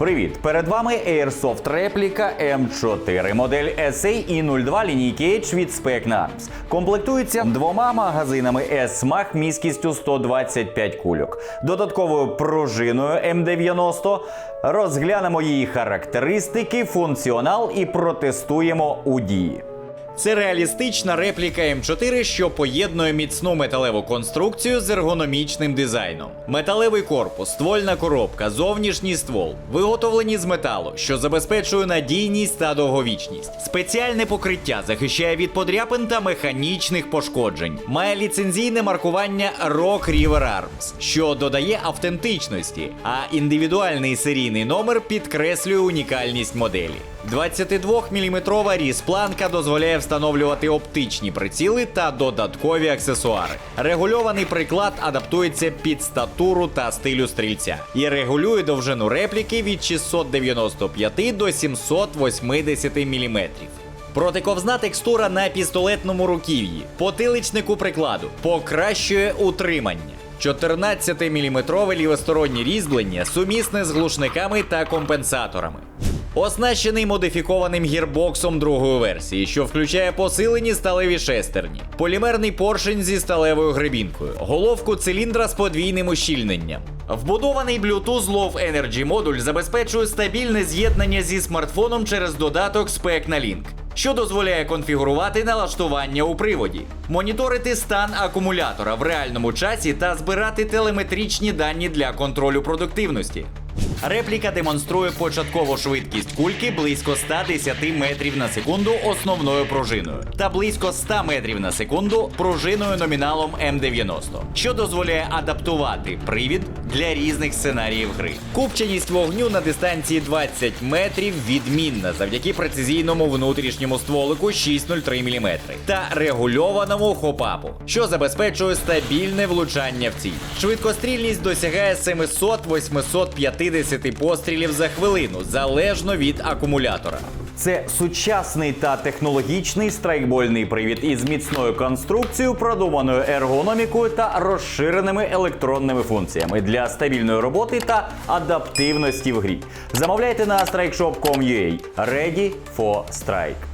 Привіт! Перед вами Airsoft репліка М4, модель SA і 02 лінійки H від Spec Комплектується двома магазинами S-MAG міськістю 125 кульок, додатковою пружиною М90. Розглянемо її характеристики, функціонал і протестуємо у дії. Це реалістична репліка М4, що поєднує міцну металеву конструкцію з ергономічним дизайном. Металевий корпус, ствольна коробка, зовнішній ствол, виготовлені з металу, що забезпечує надійність та довговічність. Спеціальне покриття захищає від подряпин та механічних пошкоджень. Має ліцензійне маркування Rock River Arms, що додає автентичності, а індивідуальний серійний номер підкреслює унікальність моделі. 22-мм різпланка дозволяє встановлювати оптичні приціли та додаткові аксесуари. Регульований приклад адаптується під статуру та стилю стрільця і регулює довжину репліки від 695 до 780 мм. Протиковзна текстура на пістолетному руків'ї, потиличнику прикладу покращує утримання. 14-мм лівостороннє різьблення сумісне з глушниками та компенсаторами. Оснащений модифікованим гірбоксом другої версії, що включає посилені сталеві шестерні, полімерний поршень зі сталевою гребінкою, головку циліндра з подвійним ущільненням. Вбудований Bluetooth Low Energy модуль забезпечує стабільне з'єднання зі смартфоном через додаток Spec на Link, що дозволяє конфігурувати налаштування у приводі, моніторити стан акумулятора в реальному часі та збирати телеметричні дані для контролю продуктивності. Репліка демонструє початкову швидкість кульки близько 110 метрів на секунду основною пружиною та близько 100 метрів на секунду пружиною номіналом М90, що дозволяє адаптувати привід для різних сценаріїв гри. Купченість вогню на дистанції 20 метрів відмінна завдяки прецизійному внутрішньому стволику 603 мм та регульованому хопапу, що забезпечує стабільне влучання в ціль. Швидкострільність досягає 700-850 пострілів за хвилину залежно від акумулятора. Це сучасний та технологічний страйкбольний привід із міцною конструкцією, продуманою ергономікою та розширеними електронними функціями для стабільної роботи та адаптивності в грі. Замовляйте на strikeshop.com.ua. Ready for strike.